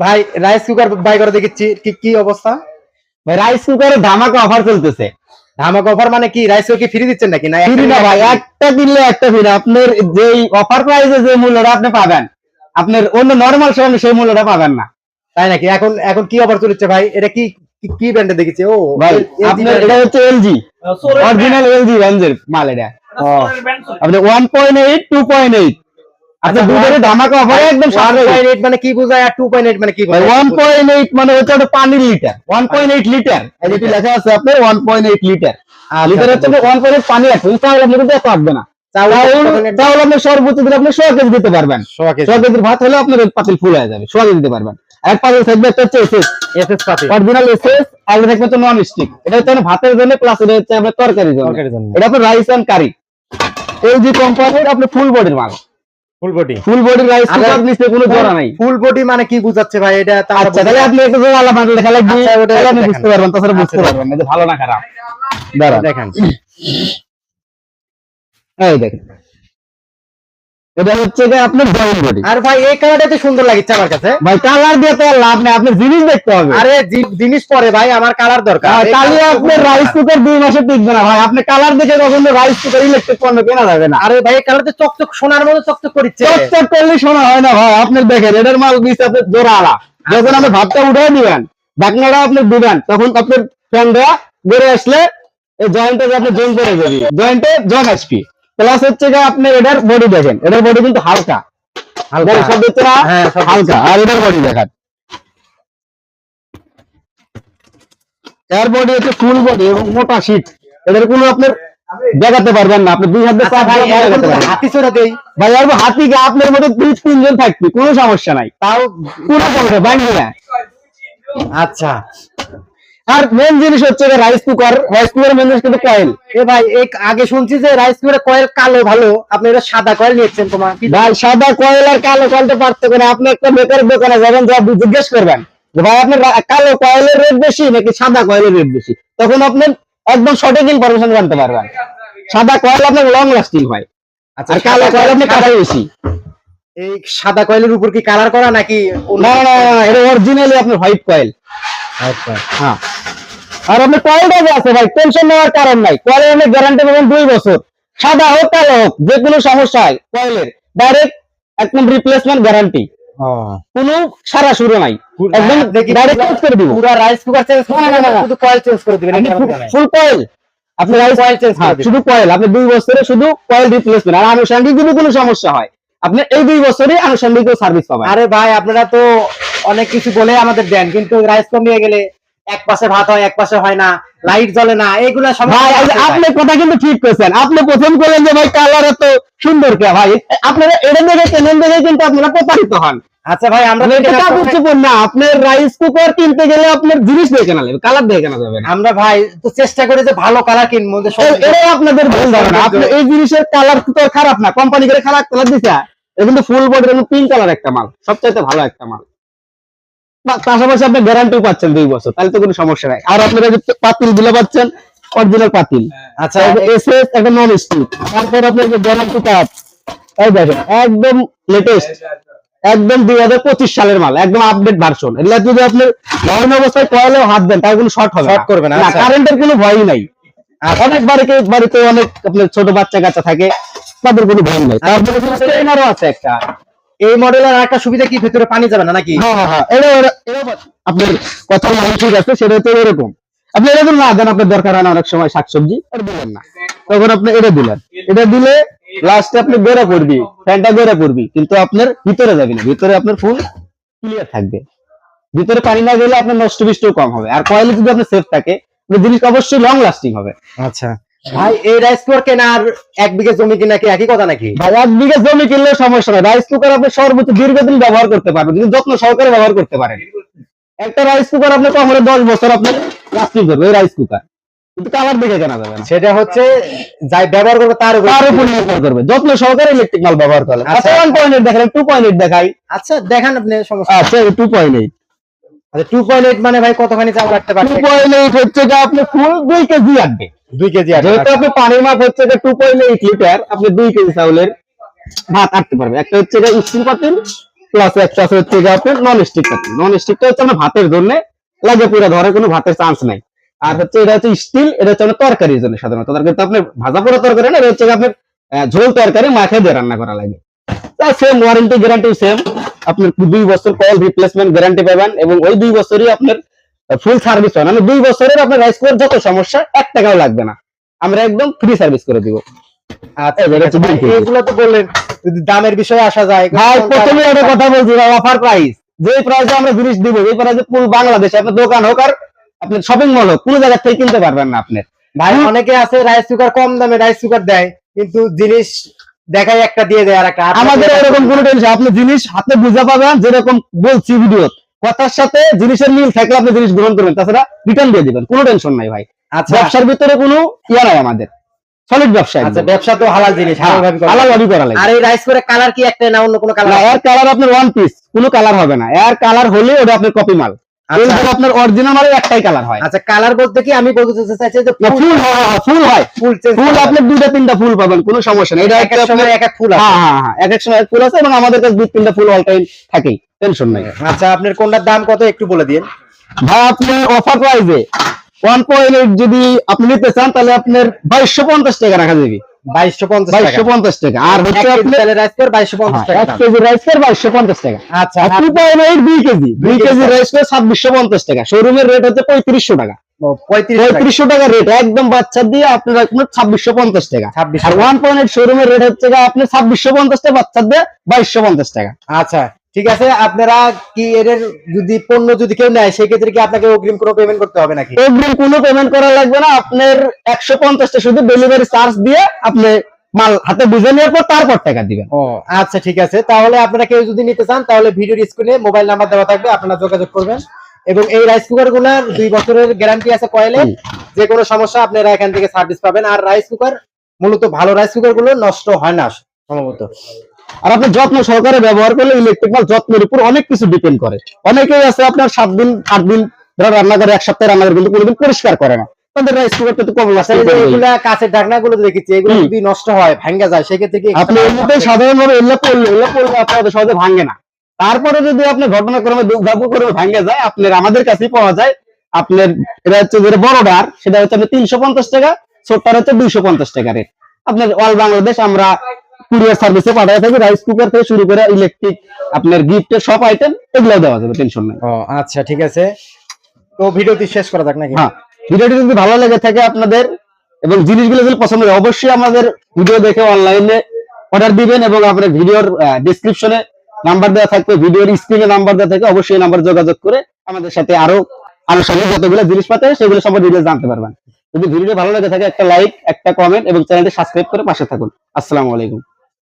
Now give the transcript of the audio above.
ভাই rice cooker by করে দেখেছি কি কি অবস্থা? ভাই রাইস কুকারে ধামাক অফার চলতেছে। ধামাক অফার মানে কি রাইস কুকার ফ্রি দিচ্ছেন নাকি? না ফ্রি না ভাই একটা কিনলে একটা ফ্রি আপনার যেই অফার প্রাইসে যে মূল্যটা আপনি পাবেন আপনার অন্য নর্মাল সময় সেই মূল্যটা পাবেন না। তাই নাকি? এখন এখন কি অফার চলছে ভাই? এটা কি কি ব্র্যান্ডে দেখেছি ও ভাই আপনার এটা হচ্ছে এলজি অরিজিনাল এলজি ব্র্যান্ডের মাল এটা। আপনি 1.8 2.8 আচ্ছা, দুধের ধামাকা অফারে একদম 1.8 মানে কি বোঝায় আর 2.8 মানে কি বোঝায়? মানে হচ্ছে একটা পানির লিটার এই যেটি লেখা আছে এইট লিটার লিটার হচ্ছে ওয়ান পয়েন্ট এইট পানি আছে। আপনি কিন্তু এত আসবে না। চাউল আপনি সর্বোচ্চ দিলে আপনি সোয়া কেজি দিতে পারবেন। সোয়া কেজির ভাত হলে আপনার পাতিল ফুল হয়ে যাবে। সোয়া কেজি দিতে পারবেন। এক পাতিল থাকবে একটা হচ্ছে এসএস। এসএস পাতি অরিজিনাল এসএস আর থাকবে হচ্ছে নন স্টিক এটা হচ্ছে ভাতের জন্য প্লাস এটা হচ্ছে আপনার তরকারির জন্য। এটা আপনার রাইস এন্ড কারি এলজি কোম্পানির আপনার ফুল বডির মাল। ফুল বডি ফুল নিচে কোনো জোড়া নাই। ফুল বডি মানে কি বুঝাচ্ছে ভাই? এটা আচ্ছা তাহলে আপনি একটু জোড়া লাগবে আচ্ছা, ওটা আপনি বুঝতে পারবেন তাছাড়া বুঝতে আচ্ছা, পারবেন না ভালো না খারাপ। বুঝি- দেখেন। এই দেখেন। এটা হচ্ছে যে আপনার জয়েন্ট বডি আর ভাই এই কালারটা তো সুন্দর লাগছে আমার কাছে। ভাই কালার দিয়ে তো লাভ নেই আপনি জিনিস দেখতে হবে। আরে জিনিস পরে ভাই আমার কালার দরকার। রাইস কুকার দুই মাসে টিকবে না ভাই। আপনি কালার দেখে কখনো রাইস কুকার ইলেকট্রিক পণ্য কেনা যাবে না। আরে ভাই কালার তো চকচক সোনার মতো চকচক করছে চকচক করলে শোনা হয় না ভাই। আপনি দেখেন এটার মাল দিচ্ছে আপনার জোড়া আলা যখন আপনি ভাতটা উঠে দিবেন ঢাকনাটা আপনি দিবেন তখন আপনার ফ্যানটা বেড়ে আসলে এই জয়েন্টে আপনি জয়েন করে দেবি জয়েন্টে জন এসপি প্লাস হচ্ছে যে আপনার এটার বডি দেখেন। এটার বডি কিন্তু হালকা। হালকা। সব দিচ্ছে না? হ্যাঁ, হালকা। আর এটার বডি দেখান। এর বডি হচ্ছে ফুল বডি এবং মোটা শীট এটার কোনো আপনার দেখাতে পারবেন না। আপনি দুই হাতে আচ্ছা হাতি চড়া দেই? ভাই আর হাতি গা আপনার মধ্যে দুই তিনজন থাকবে কোনো সমস্যা নাই। তাও কোনো সমস্যা ভাঙবে না। আচ্ছা। আর মেন জিনিস হচ্ছে rice cooker rice cooker main জিনিস কিন্তু কয়েল এ ভাই এই আগে শুনছি যে রাইস কুকারের কয়েল কালো ভালো। আপনি এটা সাদা কয়েল নিয়েছেন তোমার। ভাই সাদা কয়েল আর কালো কয়েলটা পার্থক্য না। আপনি একটা বেকার দোকানে যাবেন যা জিজ্ঞেস করবেন যে ভাই আপনার কালো কয়েলের রেট বেশি নাকি সাদা কয়েলের রেট বেশি? তখন আপনি একদম সঠিক ইনফরমেশন জানতে পারবেন। সাদা কয়েল আপনার লং লাস্টিং হয়। আচ্ছা আর কালো কয়েল আপনি কাটা বেশি। এই সাদা কয়েলের উপর কি কালার করা নাকি না না, এটা অরিজিনালি আপনার হোয়াইট কয়েল আচ্ছা। হ্যাঁ। আর আপনার কয়েলটা যে আছে ভাই টেনশন নেওয়ার কারণ নাই। আপনি গ্যারান্টি পাবেন দুই বছর। সাদা হোক কালো হোক যে কোনো সমস্যা হয় কয়েলের ডাইরেক্ট একদম রিপ্লেসমেন্ট গ্যারান্টি কোনো সারা শুরু নাই। একদম ডাইরেক্ট চেঞ্জ করে দিব। পুরো রাইস কুকার চেঞ্জ না, না, না, না। শুধু কয়েল চেঞ্জ করে দিবেন। ফুল কয়েল আপনি রাইস কয়েল চেঞ্জ করে শুধু কয়েল আপনি দুই বছরে শুধু কয়েল রিপ্লেসমেন্ট আর আনুষঙ্গিক যদি কোনো সমস্যা হয় আপনি এই দুই বছরে আনুষঙ্গিক সার্ভিস পাবেন। আরে ভাই আপনারা তো অনেক কিছু বলে আমাদের দেন কিন্তু রাইস নিয়ে গেলে এক পাশে ভাত হয় এক পাশে হয় না লাইট জ্বলে না এগুলা ভাই আপনি কথা কিন্তু ঠিক করেছেন আপনি প্রথম করলেন যে ভাই কালার এত সুন্দর কে ভাই? আপনারা এটা দেখে কেনেন দেখে কিন্তু আপনারা প্রতারিত হন। আচ্ছা ভাই আমরা এটা কাপড় সময়- চোপড় না আপনার রাইস কুকার কিনতে গেলে আপনার জিনিস দেখে না লাগবে কালার দেখে না যাবে আমরা ভাই তো চেষ্টা করি যে ভালো কালার কিনবো যে সব- এ- এটাই আপনাদের ভুল ধারণা আপনি এই জিনিসের কালার তো খারাপ না কোম্পানি করে খারাপ কালার দিছে। এটা কিন্তু ফুল বডি পিঙ্ক কালার একটা মাল সবচাইতে ভালো একটা মাল। পাশাপাশি আপনি গ্যারান্টিও পাচ্ছেন দুই বছর তাহলে তো কোনো সমস্যা নাই। আর আপনারা যে পাতিলগুলো পাচ্ছেন অরিজিনাল পাতিল। আচ্ছা। এসএস একটা নন স্টিক তারপর আপনার যে গ্যারান্টি কাপ এই দেখেন একদম লেটেস্ট একদম দুই হাজার পঁচিশ সালের মাল একদম আপডেট ভার্সন এগুলা যদি আপনি নরম অবস্থায় কয়েলেও হাত দেন তার কোনো শর্ট হবে শর্ট করবে না, আচ্ছা। কারেন্টের কোনো ভয়ই নাই। আর অনেক বাড়িতে বাড়িতে অনেক আপনার ছোট বাচ্চা কাচ্চা থাকে তাদের কোনো ভয় নাই। তারপরে আছে একটা। এই মডেলের একটা সুবিধা কি? ভিতরে পানি যাবে না নাকি? হ্যাঁ হ্যাঁ হ্যাঁ। এটা আপনার কথা বলা ঠিক আছে সেটা তো এরকম। আপনি এরকম না দেন আপনার দরকার হয় না অনেক সময় শাকসবজি আর দিলেন না। তখন আপনি এটা দিলেন। এটা দিলে লাস্টে আপনি বেড়া করবি ফ্যানটা বেড়া করবি কিন্তু আপনার ভিতরে যাবে না। ভিতরে আপনার ফুল ক্লিয়ার থাকবে। ভিতরে পানি না গেলে আপনার নষ্ট বিষ্টও কম হবে। আর কয়েলে যদি আপনার সেফ থাকে জিনিস অবশ্যই লং লাস্টিং হবে। আচ্ছা। ভাই এই রাইস কুকার কেনার এক বিঘে জমি কিনা কি একই কথা নাকি? ভাই এক বিঘা জমি কিনলে সমস্যা নাই। রাইস কুকার আপনি সর্বোচ্চ দীর্ঘদিন ব্যবহার করতে পারবেন যত্ন সহকারে ব্যবহার করতে পারেন। একটা রাইস কুকার আপনি কখনো দশ বছর আপনি লাস্টিং করবে এই রাইস কুকার কিন্তু কালার দেখে কেনা যাবে না। সেটা হচ্ছে যাই ব্যবহার করবে তার উপর তার উপর নির্ভর করবে। যত্ন সহকারে ইলেকট্রিক মাল ব্যবহার করবে আচ্ছা। আচ্ছা ওয়ান পয়েন্ট এইট দেখালেন টু পয়েন্ট এইট দেখাই। আচ্ছা দেখান আপনি সমস্যা। আচ্ছা টু পয়েন্ট এইট আচ্ছা টু পয়েন্ট এইট মানে ভাই কতখানি চাল পারবে? পয়েন্ট এইট হচ্ছে যে আপনি ফুল দুই কেজি আনবে দুই কেজি আছে যেহেতু আপনি পানির মাপ হচ্ছে যে টু পয়েন্ট এইট লিটার আপনি দুই কেজি চাউলের ভাত আটতে পারবে একটা হচ্ছে যে স্টিল পাতিল প্লাস একটা আছে হচ্ছে গিয়ে আপনার নন স্টিক পাতিল। নন স্টিকটা হচ্ছে আপনার ভাতের জন্য লাগে পুরো ধরে কোনো ভাতের চান্স নাই। আর হচ্ছে এটা হচ্ছে স্টিল এটা হচ্ছে আপনার তরকারির জন্য সাধারণত। তরকারি তো আপনার ভাজা পোড়া তরকারি না এটা হচ্ছে আপনার ঝোল তরকারি মাখে দিয়ে রান্না করা লাগে। সেম ওয়ারেন্টি গ্যারান্টি সেম আপনার দুই বছর কল রিপ্লেসমেন্ট গ্যারান্টি পাবেন এবং ওই দুই বছরই আপনার ফুল সার্ভিস হয় মানে দুই বছরের আপনার রাইস কুকার যত সমস্যা এক টাকাও লাগবে না। আমরা একদম ফ্রি সার্ভিস করে দিব। আচ্ছা। এগুলো তো বললেন যদি দামের বিষয়ে আসা যায় ভাই প্রথমে একটা কথা বলছি অফার প্রাইস যে প্রাইসে আমরা জিনিস দিব এই প্রাইসে ফুল বাংলাদেশে আপনার দোকান হোক আর আপনার শপিং মল হোক কোনো জায়গা থেকে কিনতে পারবেন না আপনি। ভাই অনেকে আছে রাইস কুকার কম দামে রাইস কুকার দেয় কিন্তু জিনিস দেখাই একটা দিয়ে দেয় আর একটা আমাদের এরকম কোনো টেনশন আপনি জিনিস হাতে বুঝে পাবেন যেরকম বলছি ভিডিও কথার সাথে জিনিসের মিল থাকলে আপনি জিনিস গ্রহণ করবেন তাছাড়া রিটার্ন দিয়ে দিবেন কোনো টেনশন নাই ভাই। আচ্ছা। ব্যবসার ভিতরে কোনো ইয়া নাই আমাদের। সলিড ব্যবসা আচ্ছা ব্যবসা তো হালাল জিনিস হালাল ভাবে করা। লাগে। আর এই রাইস করে কালার কি একটা না অন্য কোনো কালারের কালার আপনার ওয়ান পিস কোনো কালার হবে না। এর কালার হলে ওটা আপনার কপি মাল। আপনার অরিজিনাল মালের একটাই কালার হয়। আচ্ছা কালার বলতে কি আমি বলতে চাইছি যে ফুল ফুল হয় ফুল আপনি দুইটা তিনটা ফুল পাবেন কোনো সমস্যা নেই। এটা এক এক সময় এক এক ফুল আছে। হ্যাঁ হ্যাঁ হ্যাঁ এক এক সময় ফুল আছে এবং আমাদের কাছে দুই তিনটা ফুল অল টাইম থাকেই। টেনশন নাই। আচ্ছা আপনার কোনটার দাম কত একটু বলে দিন। ভাই আপনার অফার প্রাইসে ওয়ান পয়েন্ট যদি আপনি নিতে চান তাহলে আপনার বাইশশো পঞ্চাশ টাকা রাখা যাবে। বাইশশো পঞ্চাশ বাইশশো টাকা পঞ্চাশ টাকা। আর হচ্ছে আপনার হ্যাঁ, টাকা কেজি আচ্ছা দুই কেজি। কেজি। ছাব্বিশশো পঞ্চাশ টাকা। শোরুমের রেট হচ্ছে পঁয়ত্রিশশো টাকা। পঁয়ত্রিশ টাকা। পঁয়ত্রিশশো টাকা রেট একদম বাচ্চা দিয়ে আপনার ছাব্বিশশো পঞ্চাশ টাকা। আর ওয়ান পয়েন্ট শোরুমের রেট হচ্ছে আপনার ছাব্বিশশো পঞ্চাশ টাকা বাচ্চা দিয়ে বাইশশো পঞ্চাশ টাকা। আচ্ছা। ঠিক আছে? আপনারা কি এর যদি পণ্য যদি কেউ নেয় সেই ক্ষেত্রে কি আপনাকে অগ্রিম কোনো পেমেন্ট করতে হবে নাকি? অগ্রিম কোনো পেমেন্ট করা লাগবে না। আপনার একশো পঞ্চাশটা শুধু ডেলিভারি চার্জ দিয়ে আপনি মাল হাতে বুঝে নেওয়ার পর তারপর টাকা দিবেন। ও আচ্ছা ঠিক আছে। তাহলে আপনারা কেউ যদি নিতে চান তাহলে ভিডিওর স্ক্রিনে মোবাইল নাম্বার দেওয়া থাকবে আপনারা যোগাযোগ করবেন। এবং এই রাইস কুকারগুলার দুই বছরের গ্যারান্টি আছে কয়েলে। যে কোনো সমস্যা আপনারা এখান থেকে সার্ভিস পাবেন। আর রাইস কুকার মূলত ভালো রাইস কুকারগুলো নষ্ট হয় না সম্ভবত। আর আপনি যত্ন সহকারে ব্যবহার করলে ইলেকট্রিক মাল যত্নের উপর অনেক কিছু ডিপেন্ড করে। অনেকেই আছে আপনার সাত দিন আট দিন ধরো রান্না করে এক সপ্তাহে রান্না কিন্তু কোনোদিন পরিষ্কার করে না। তাদের রাইস কুকারটা তো কম এগুলা কাঁচের ঢাকনা দেখেছি এগুলো যদি নষ্ট হয় ভাঙ্গা যায় সেক্ষেত্রে কি আপনি এমনিতে সাধারণভাবে এল্লা পড়লে এল্লা পড়লে আপনার সহজে ভাঙে না। তারপরে যদি আপনি ঘটনাক্রমে দুর্ভাগ্যক্রমে ভাঙে যায় আপনার আমাদের কাছেই পাওয়া যায় আপনার এটা হচ্ছে যেটা বড়টার সেটা হচ্ছে আপনার তিনশো পঞ্চাশ টাকা ছোটটার হচ্ছে দুইশো পঞ্চাশ টাকা রেট। আপনার অল বাংলাদেশ আমরা কুরিয়ার সার্ভিসে পাঠাই থাকি রাইস কুকার থেকে শুরু করে ইলেকট্রিক আপনার গিফটের সব আইটেম এগুলো দেওয়া যাবে টেনশন নেই। ও আচ্ছা ঠিক আছে। তো ভিডিওটি শেষ করা যাক নাকি? হ্যাঁ ভিডিওটি যদি ভালো লেগে থাকে আপনাদের এবং জিনিসগুলো যদি পছন্দ হয় অবশ্যই আমাদের ভিডিও দেখে অনলাইনে অর্ডার দিবেন এবং আপনার ভিডিওর ডিসক্রিপশনে নাম্বার দেওয়া থাকবে ভিডিওর স্ক্রিনে নাম্বার দেওয়া থাকে অবশ্যই নাম্বার যোগাযোগ করে আমাদের সাথে আরও আনুষঙ্গিক যতগুলো জিনিসপাতি আছে সেগুলো সম্পর্কে ডিটেলস জানতে পারবেন। যদি ভিডিও ভালো লেগে থাকে একটা লাইক একটা কমেন্ট এবং চ্যানেলটি সাবস্ক্রাইব করে পাশে থাকুন। আসসালামু আলাইকুম।